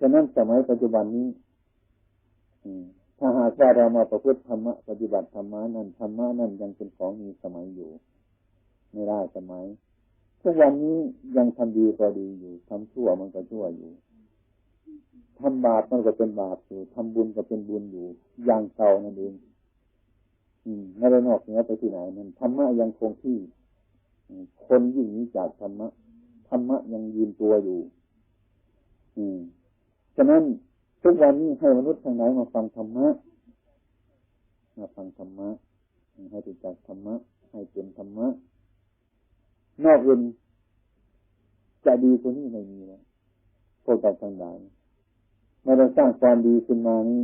ฉะนั้นสมัยปัจจุบันนี้ถ้าหากว่าเรามาประพฤติธรรมะปฏิบัติธรรมะนั้นธรรมะนั้นยังเป็นของมีสมัยอยู่ ไม่ได้สมัยทุกวันนี้ยังทำดีก็ดีอยู่ทำชั่วมันก็ชั่วอยู่ทำบาปมันก็เป็นบาปอยู่ทำบุญก็เป็นบุญอยู่ อย่างเก่านั่นเองอืมไม่ได้นอกเหนือไปที่ไหนนั่นธรรมะยังคงที่คนยิ่งนี้จากธรรมะธรรมะยังยืนตัวอยู่ อืม ฉะนั้นทุกวันนี้ให้มนุษย์ทางไหนมาฟังธรรมะมาฟังธรรมะให้ติดจากธรรมะ ให้เป็นธรรมะ นอกเว้นจะดีกว่านี้ไม่มีแล้วพวกเราทั้งหลายเมื่อเราสร้างความดีขึ้นมานี้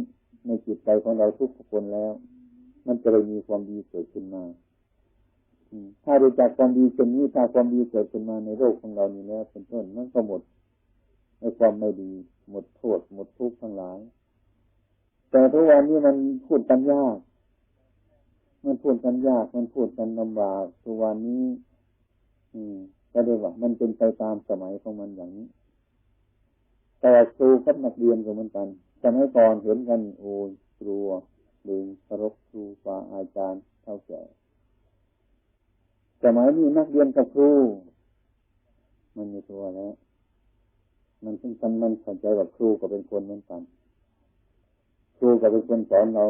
ในจิตใจของเราทุกคนแล้ว มันจะเลยมีความดีเกิดขึ้นมาถ้ารู้จักความดีเช่นนี้ถ้าความดีเกิดขึ้นมาในโลกของเรานี้แล้วเป็นต้นมันก็หมดในความไม่ดี หมดโทษหมดทุกข์ทั้งหลาย แต่ทุกวันนี้มันพูดกันยาก มันพูดกันยาก มันพูดกันลำบากทุกวันนี้ อืมก็เรียว่ามันเป็นไปตามสมัยของมันอย่างนี้ แต่ครูกับนักเรียนก็เหมือนกันสมัยก่อนเห็นกัน โอ้ยครูหรือคารพครูฟาอาจารย์เท่าแก่สมัยนี้นักเรียนกับครูมันมีตัวแล้ว มันเป็นกันมันสนใจว่าครูก็เป็นคนเหมือนกัน ครูก็เป็นคนสอนเรา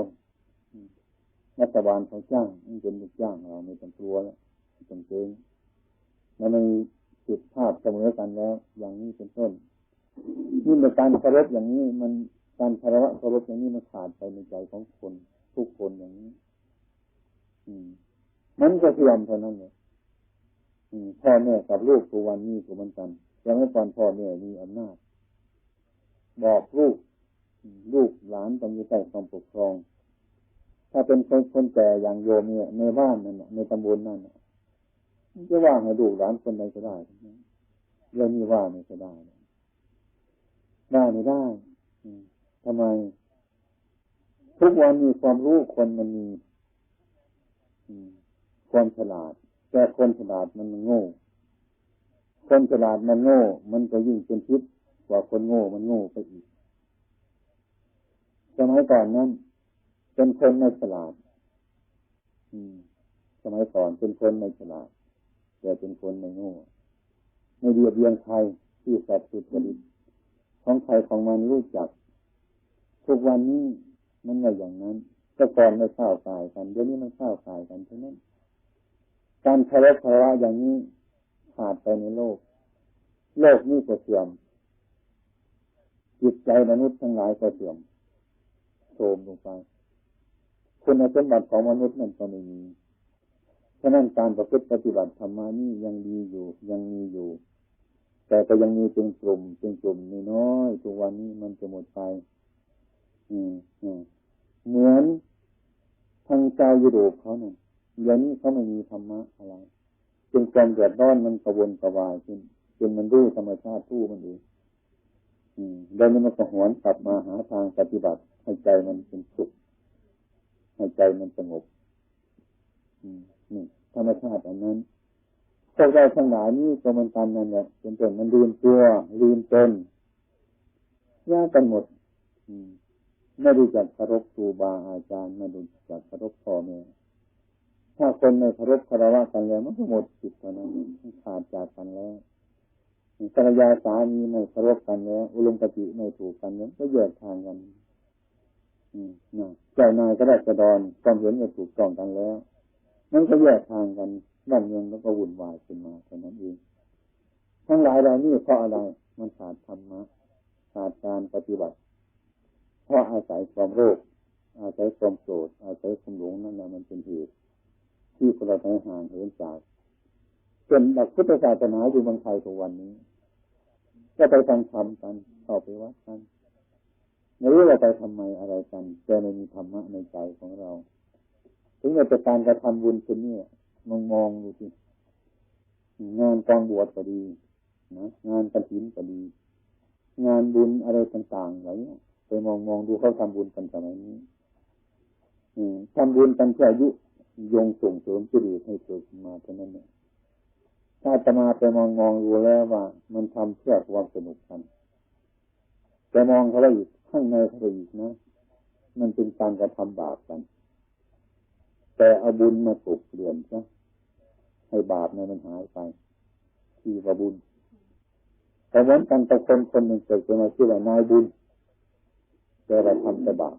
รัฐบาลเขาจ้างมันเป็นลูกจ้างเราไม่ต้องกลัวแล้วไม่ต้องเกรงมันมีจิตภาพเสมอกันแล้ว อย่างนี้เป็นต้นนี่ในการเคารพอย่างนี้ มันการคารวะเคารพอย่างนี้มันขาดไปในใจของคนทุกคนอย่างนี้ อืม มันก็เสื่อมเท่านั้นเลยพ่อแม่กับลูกตัววันนี้ก็เหมือนกัน แต่เมื่ก่อนพ่อแม่มีอำนาจ บอกลูกลูกหลานต้องอยู่ใต้ความปกครอง ถ้าเป็นคนคนแก่อย่างโยมเนี่ยในบ้านนั่นในตำบลนั่นจะว่าให้ลูกหลานคนใดก็ได้เรื่องนี้ว่าไม่ก็ได้ได้ไม่ได้ทำไม ทุกวันมีความรู้คนมันมีความฉลาด แต่คนฉลาดมันโง่ คนฉลาดมันโง่ มันก็ยิ่งเป็นพิษกว่าคนโง่มันโง่ไปอีกสมัยก่อนนั้นเป็นคนไม่ฉลาด อืม สมัยก่อนเป็นคนไม่ฉลาด แต่เป็นคนไม่โง่ไม่เดียบเบียนใครที่สัตว์สุดผลิตของใครของมันรู้จัก ทุกวันนี้มันไม่อย่างนั้นแต่ก่อนไม่เข้าตายกันเดี๋ยวนี้มันเข้าตายกันเท่านั้น การทะเลาะทะเลาะอย่างนี้ ขาดไปในโลก โลกนี้ก็เสื่อม จิตใจมนุษย์ทั้งหลายก็เสื่อมโทมลงไปคุณสมบัติของมนุษย์นั่นก็ไม่มีฉะนั้นการประพฤติปฏิบัติธรรมานี่ยังดีอยู่ ยังมีอยู่ แต่ก็ยังมีเป็นกลุ่มเป็นกลุ่มน้อยทุกวันนี้มันจะหมดไป อืมเหมือนทางเจ้ายุโรปเขาเนี่ยเดี๋ยวนี้เขาไม่มีธรรมะอะไร จนความเดือดร้อนมันกระวนกระวายขึ้นจนมันรู้ธรรมชาติทู่มันเองอืมแล้วมันก็หวนกลับมาหาทางปฏิบัติ ให้ใจมันเป็นสุข ให้ใจมันสงบนี่ธรรมชาติอันนั้นพวกเราทั้งหลายนี่ก็มันกันนั่นแหละเป็นต้นมันลืมตัวลืมตนยากกันหมดอืมไม่รู้จักเคารพครูบาอาจารย์ไม่รู้จักเคารพพ่อแม่ ถ้าคนไม่เคารพคารวะกันแล้วมันก็หมดจิตเท่านั้นขาดจากกันแล้วภรรยาสามีไม่เคารพกันแล้วอุลมปฏิไม่ถูกกันแล้วก็แยกทางกันเจ้านายก็ได้กระดอนความเห็นไม่ถูกต้องกันแล้วมันก็แยกทางกันบ้านเมืองแล้วก็วุ่นวายขึ้นมาเท่านั้นเองทั้งหลายเหล่านี้เพราะอะไรมันขาดธรรมะขาดการปฏิบัติเพราะอาศัยความโรคอาศัยความโกรธอาศัยความหลงนั่นแหละมันเป็นเหตุ ที่คนเราไปห่างเหินจากจนหลักพุทธศาสนาอยู่เมืองไทยทุกวันนี้ ก็ไปทำธรรมกันเข้าไปวัดกันไม่รู้ว่าไปทำไมอะไรกันแต่ไม่มีธรรมะในใจของเรา ถึงจะการกระทำบุญเช่นนี้มองมองดูสิงานกองบวชก็ดีนะงานกระถินก็ดี งานบุญอะไรต่างๆอะไรเงี้ไปมองมองดูเขาทำบุญกันสมัยนี้ทำบุญกันเพื่ออายุ ยงส่งเสริมจิตให้เกิดมาเท่านั้นเนี่ยถ้าจะมาไปมองมองดูแล้วว่า มันทำเพื่อความสนุกกันแต่มองเขาไปอีกข้างในเขาไปอีกนะ มันเป็นการกระทำบาปกัน แต่เอาบุญมาปลุกเปลี่ยนซะให้บาปนั้นมันหายไป ที่ว่าบุญแต่เหมือนกันแต่คนคนหนึ่งเกิดมาชื่อว่านายบุญแต่เราทำแต่บาป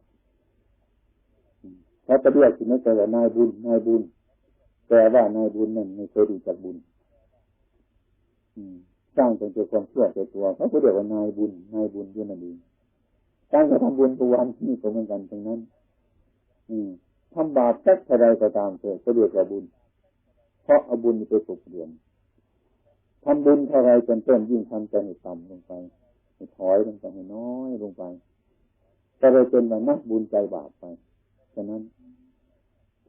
เขาจะเรียกถึงนั่นแต่ว่านายบุญนายบุญแต่ว่านายบุญนั่นไม่เคยดูจากบุญสร้างเป็นความเชื่อในตัวเขาก็เรียกว่านายบุญนายบุญด้วยนั่นเองการกระทำบุญตัววันนี่ก็เหมือนกันตรงนั้น อืมทำบาปสักเท่าไรก็ตามเถอะก็เรียกว่าบุญ เพราะเอาบุญไปปลุกเรียนทำบุญเท่าไรจนต้นยิ่งทำใจให้ต่ำลงไปให้ถอยลงไปให้น้อยลงไปก็เลยเป็นแบบนักบุญใจบาปไปฉะนั้น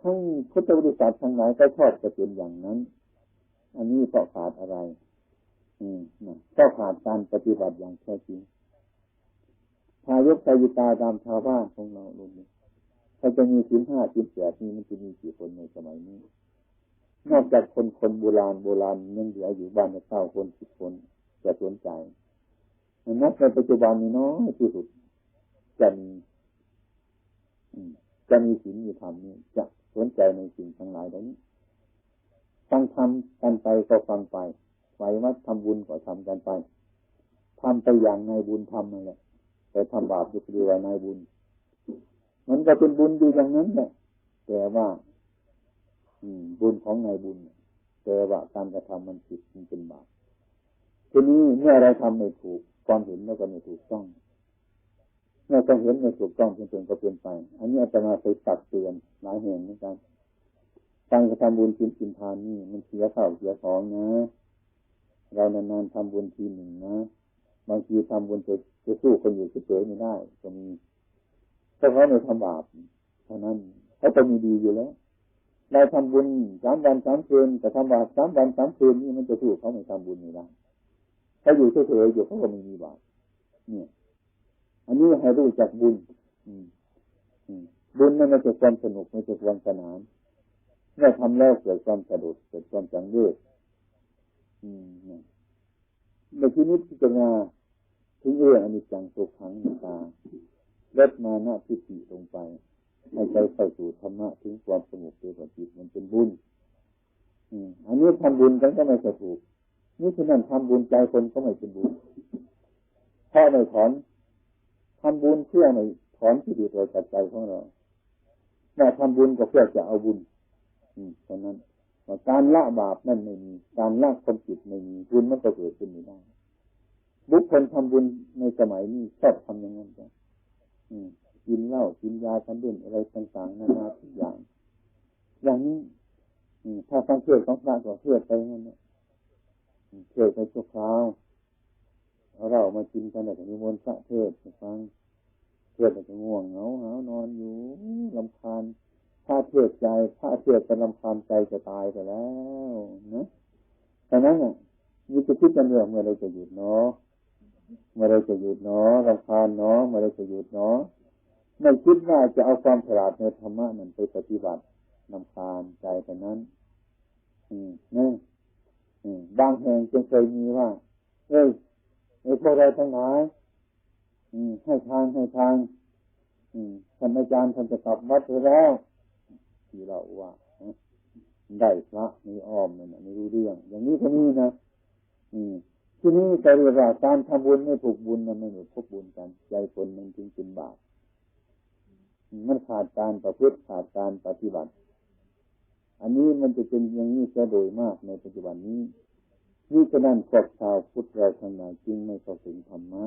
ทั้งพุทธบริษัททั้งหลายก็ชอบจะเป็นอย่างนั้น อันนี้เพราะขาดอะไร อืมนะก็ขาดการปฏิบัติอย่างแท้จริงทายกใจยิตาตามชาวบ้านของเราลุงถ้าจะมีสินห้าสินแปดนี่มันจะมีกี่คนในสมัยนี้ นอกจากคนคนโบราณโบราณยังเหลืออยู่บ้านเก้าคนสิบคนจะสนใจนับในปัจจุบันนี้น้อยที่สุดจะมีจะมีศีลมีธรรมนี่จะ นใจในสิ่งทั้งหลายเหล่านี้ฟังทำกันไปก็ฟังไปไหววัดทำบุญก็ทำกันไปทำไปอย่างนายบุญทำนั่นแหละแต่ทำบาปอยู่คือว่านายบุญ มันก็เป็นบุญอยู่อย่างนั้นแหละแต่ว่า อืม บุญของนายบุญแต่ว่าการกระทำมันผิดมันเป็นบาปทีนี้เมื่อเราทำไม่ถูกความเห็นเราก็ไม่ถูกต้อง เมื่อต้องเห็นไม่ถูกต้องเป็นๆก็เปลี่ยนไป อันนี้อาจารย์ไปตักเตือนหลายแห่งเหมือนกันการกระทำบุญกินกินทานนี่มันเสียข้าวเสียของนะ เรานานๆทำบุญทีหนึ่งนะ บางทีทำบุญจะจะสู้คนอยู่เฉยๆไม่ได้ก็มีเพราะเขาไม่ทำบาปเท่านั้นเขาจะมีดีอยู่แล้วเราทำบุญสามวันสามคืนแต่ทำบาปสามวันสามคืนนี่มันจะสู้เขาไม่ทำบุญไม่ได้ถ้าอยู่เฉยๆอยู่เขาก็ไม่มีบาปเนี่ย อันนี้ให้รู้จักบุญบุญนั่นไม่ใช่ความสนุกไม่ใช่ความสนานเมื่อทำแล้วเกิดความสะดุดเกิดความจังเวชในที่นี้พิจารณาถึงเรื่องอนิจจังสุขังนิตาลดมาหน้าทิฏฐิลงไปให้ใจเข้าสู่ธรรมะถึงความสงบเกิดจิตมันเป็นบุญอันนี้ทำบุญกันก็ไม่ถูก นี่ฉะนั้นทำบุญใจคนก็ไม่เป็นบุญเพราะไม่ถอน ทำบุญเพื่อในถอนที่ดีเราจัดใจของเราแม่ทำบุญก็เพื่อจะเอาบุญ อืมฉะนั้นการละบาปนั่นไม่มีการละความผิดไม่มีบุญมันก็เกิดขึ้นไม่ได้บุคคลทำบุญในสมัยนี้ชอบทำอย่างนั้นจ้ะกินเหล้ากินยาทันดุนอะไรต่างๆนานาทุกอย่าง อย่างนี้ถ้าฟังเทศของพระก็เทศไปงั้นนะเทศไปชั่วคราว เรามากินกันแต่นิมนต์พระเทศฟังเทศแต่ง่วงเหงาหานอนอยู่ลำคาญพระเทศใจพระเทศเป็นลำคาญใจจะตายไปแล้วนะฉะนั้นอะมีจะคิดกันเรื่องเมื่อไรจะหยุดเนาะเมื่อไรจะหยุดเนาะลำคาญเนาะเมื่อไรจะหยุดเนาะไม่คิดว่าจะเอาความฉลาดในธรรมะนั้นไปปฏิบัติลำคาญใจแต่นั้น อืมนี่อืมบางแห่งจึงเคยมีว่าเอ้ยไอ้ พวกเราทั้งหลายให้ทางให้ทางท่านอาจารย์ท่านจะกลับวัดไปแล้วที่เราว่าได้พระมีอ้อมเนี่ยไม่รู้เรื่อง อย่างนี้ก็มีนะที่นี้แต่เรียกว่าการทำบุญไม่ถูกบุญมันไม่ถูกพบบุญกันใจคนมันจึงเป็นบาปมันขาดการประพฤติขาดการปฏิบัติ อันนี้มันจะเป็นอย่างนี้จะโดยมากในปัจจุบันนี้ นี่ฉะนั้นพวกชาวพุทธเราทั้งหลายจึงไม่เข้าถึงธรรมะ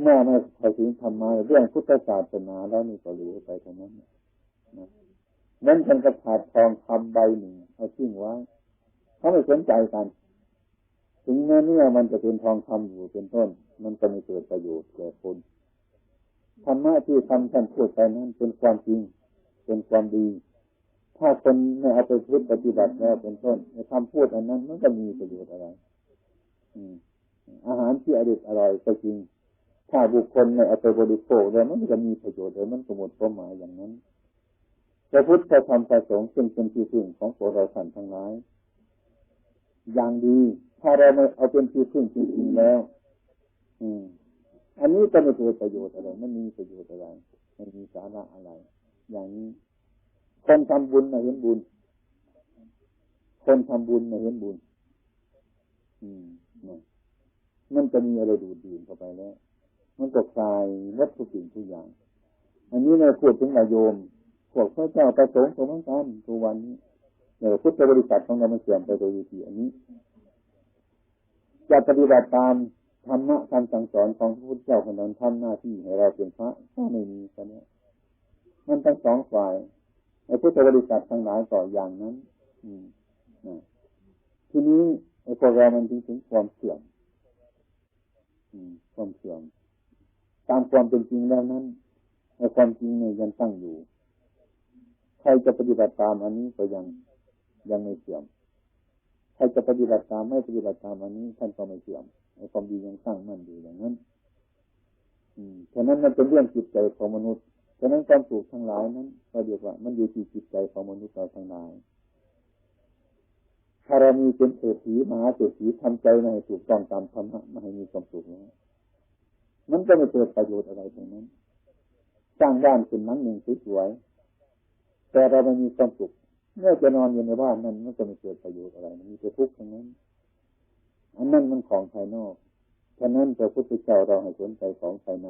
เมื่อไม่เข้าถึงธรรมะเรื่องพุทธศาสนาแล้วนี่ก็หลือไปเท่านั้นนะนั่นเป็นกระถาทองคำใบหนึ่งเอาทิ้งไว้เขาไม่สนใจกันถึงแม้เนี่ยมันจะเป็นทองคำอยู่เป็นต้น มันก็ไม่เกิดประโยชน์แก่คนธรรมะที่ทำท่านพูดไปนั้นเป็นความจริง เป็นความดี ถ้าคนไม่เอาไปพึ่ปฏิบัติแล้วเป็นต้นคำพูดอันนั้น มันก็มีประโยชน์อะไรอาหารที่อร่อยอร่อยก็จริง ถ้าบุคคลไม่เอาไปบริโภคแล้วมันจะมีประโยชน์เลยมันก็หมดความหมายอย่างนั้นพระพุทธธรรมประสงค์ซึ่งเป็นที่พึ่งของพวกเราท่นทั้งหลาย อย่างดี ถ้าเราไม่เอาเป็นที่พึ่งจริงๆแล้ว อืม อันนี้ก็ไม่เกิดประโยชน์อะไรไม่มีประโยชน์อะไรไม่มีสาระอะไร อย่างนี้ คนทำบุญมาเห็นบุญ คนทำบุญมาเห็นบุญ อืมมันจะมีอะไรดูดดื่มเข้าไปแล้ว มันก็คลายวัตถุสิ่งทุกอย่าง อันนี้เราพูดถึงนายโยมพวกพระเจ้าประสงค์สมกันตัววันนี้เนี่ยพุทธบริษัทของเรามันเสื่อมไปโดยวิธีอันนี้ จะปฏิบัติตามธรรมะคำสั่งสอนของพระพุทธเจ้าคนนั้นทำหน้าที่ให้เราเป็นพระก็ไม่มีแค่นี้มันทั้งสองฝ่าย ไอ้พุทธบริษัททั้งหลายต่ออย่างนั้น อืมทีนี้ไอ้พวกเรามันถึงถึงความเสื่อมความเสื่อม ตามความเป็นจริงแล้วนั้นในความจริงเนี่ยยังตั้งอยู่ ใครจะปฏิบัติตามอันนี้ก็ยังยังไม่เสื่อม ใครจะปฏิบัติตามไม่ปฏิบัติตามอันนี้ท่านก็ไม่เสื่อมในความดียังตั้งมั่นอยู่อย่างนั้น อืมฉะนั้นมันเป็นเรื่องจิตใจของมนุษย์ ฉะนั้นความสุขทั้งหลายนั้นเราเรียกว่า มันอยู่ที่จิตใจของมนุษย์เราทั้งหลายถ้าเรามีเป็นเศรษฐีมหาเศรษฐีทำใจไม่ให้ถูกต้องตามธรรมะไม่ให้มีความสุขแล้วมันก็ไม่เกิดประโยชน์อะไรตรงนั้นสร้างบ้านเป็นหลังหนึ่งสวยๆแต่เราไม่มีความสุขเมื่อจะนอนอยู่ในบ้านนั้นมันจะไม่เกิดประโยชน์อะไร มันมีแต่ทุกข์ทั้งนั้น อันนั้นมันของภายนอกฉะนั้นพระพุทธเจ้าเราให้สนใจของภายใน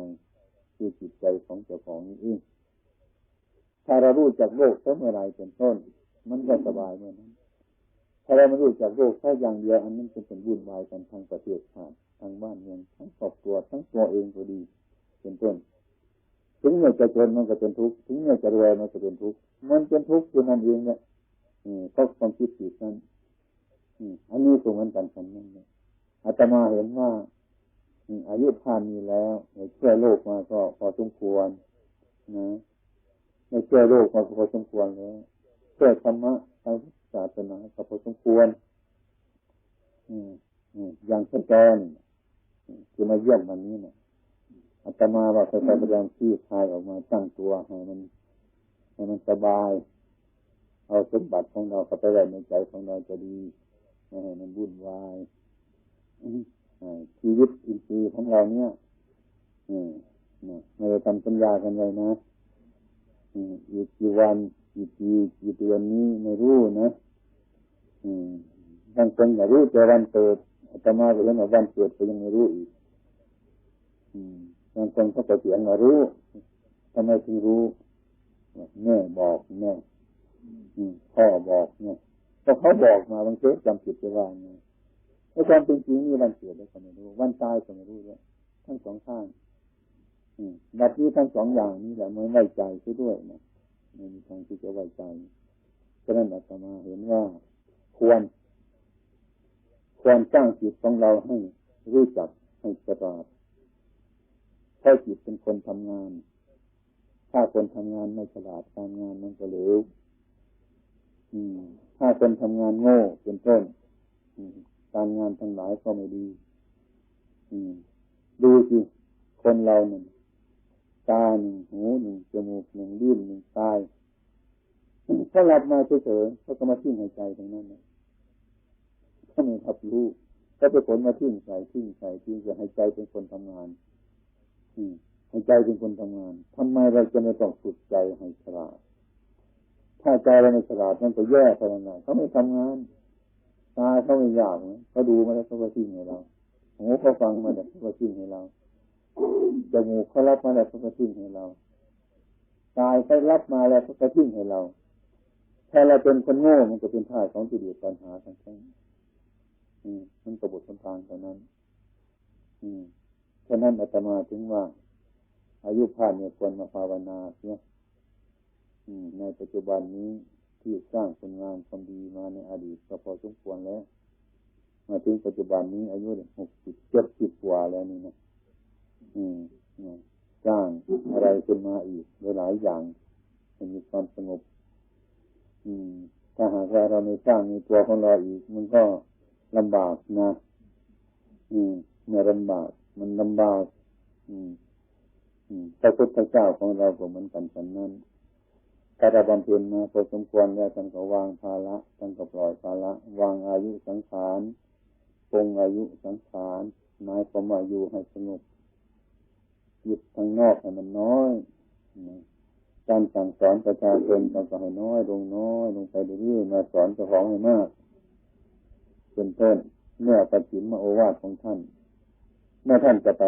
คือจิตใจของเจ้าของนี้เองถ้าเรารู้จักโลกเมื่อไรเป็นต้น มันก็สบายเมื่อนั้นถ้าเราไม่รู้จักโลกแค่อย่างเดียวอันนั้นเป็นเป็นวุ่นวายกันทางประเทศชาติทางบ้านเมืองทั้งครอบครัวทั้งตัวเองก็ดี เป็นต้น ถึงเมื่อจะจนมันก็เป็นทุกข์ถึงเมื่อจะรวยมันก็เป็นทุกข์มันเป็นทุกข์อยู่นั่นเองเนี่ยเพราะความคิดผิดนั้นอันนี้ตรงนั้นกันกันนั่นเนี่ยอาตมาเห็นว่า อายุผ่านมีแล้วเชื่อโลกมาก็พอสมควรนะไม่เชื่อโลกมาพอสมควรแล้วเชื่อธรรมะทางศาสนาก็พอสมควรอย่างเช่นแกนคือมาเยี่ยมวันนี้เนี่ยอาตมาว่าใครพยายามชี้คายออกมาตั้งตัวให้มันให้มันสบาย เอาสมบัติของเราเข้าไปไว้ในใจของเราจะดีไม่ให้มันวุ่นวาย ชีวิตอินทรีย์ของเราเนี่ยเราทำสัญญากันไว้นะอีกกี่วันกี่ปีกี่เดือนนี้ไม่รู้นะบางคนอยากรู้แต่วันเกิดอาตมาก็เห็นว่าวันเกิดก็ยังไม่รู้อีกบางคนเขาก็เสียงมารู้ทำไมถึงรู้แม่บอกแม่พ่อบอกเนี่ยก็เขาบอกมาบางทีจำผิดไปว่าไง ในความเป็นจริงมีวันเกิดแล้วก็ไม่รู้วันตายก็ไม่รู้ด้วยทั้งสองข้างแบบนี้ทั้งสองอย่างนี้แหละไม่ไว้ใจซะด้วยนะไม่มีทางที่จะไว้ใจฉะนั้นอาตมาเห็นว่า ควร ควรสร้างจิตของเราให้รู้จักให้ฉลาดถ้าจิตเป็นคนทำงาน ถ้าคนทำงานไม่ฉลาดการงานมันก็เหลวถ้าคนทำงานโง่เป็นต้น การงานทั้งหลายก็ไม่ดีดูสิคนเราหนึ่งตาหนึ่งหูหนึ่งจมูกหนึ่งลิ้นหนึ่งตายถ้าหลับมาเฉยๆเขาก็มาทิ้งหายใจตรงนั้นนะถ้าไม่รับรู้ก็ไปผลมาทิ้งใส่ทิ้งใส่ทิ้งจะให้ใจเป็นคนทำงาน อืมให้ใจเป็นคนทำงานทำไมเราจะไม่ต้องฝึกใจให้ฉลาดถ้าใจเราไม่ฉลาดมันก็แย่ขนาดไหนเขาไม่ทำงาน ตาเขาไม่อยากเขาดูมาแล้วเขาก็ทิ้งให้เราหูเขาฟังมาแล้วเขาก็ทิ้งให้เราจมูกเขารับมาแล้วเขาก็ทิ้งให้เรากายเขารับมาแล้วเขาก็ทิ้งให้เราถ้าเราเป็นคนโง่มันก็เป็นท่าของจิตเดือดปัญหาทั้งนั้นมันกระบฏทางเท่านั้น อืมฉะนั้นอาตมาถึงว่า อายุผ่านเนี่ยควรมาภาวนาเนี่ยในปัจจุบันนี้ ที่สร้างผลงานความดีมาในอดีตก็พอสมควรแล้ว มาถึงปัจจุบันนี้อายุหกสิบเจ็ดสิบกว่าแล้วนี่นะอืมสร้างอะไรขึ้นมาอีกหลายอย่างมันมีความสงบ อืม ถ้าหากว่าเราไม่สร้างในตัวของเราอีก มันก็ลำบากนะ อืมเนี่ยลำบาก มันลำบาก อืม อืมพระพุทธเจ้าของเราก็เหมือนกันฉันนั้น ถ้ารบำเพ็ญมาพอสมควรแล้วท่านก็วางภาระท่านก็ปล่อยภาระวางอายุสังขารปงอายุสังขารหมายความว่าอยู่ให้สงบจิตทางนอกให้มันน้อยการสั่งสอนประชาชนเราก็ให้น้อยลงน้อยลงไปเรื่อยๆมาสอนเจ้าของให้มากเป็นต้นเมื่อปฏิมาโอวาทของท่าน เมื่อท่านจะไป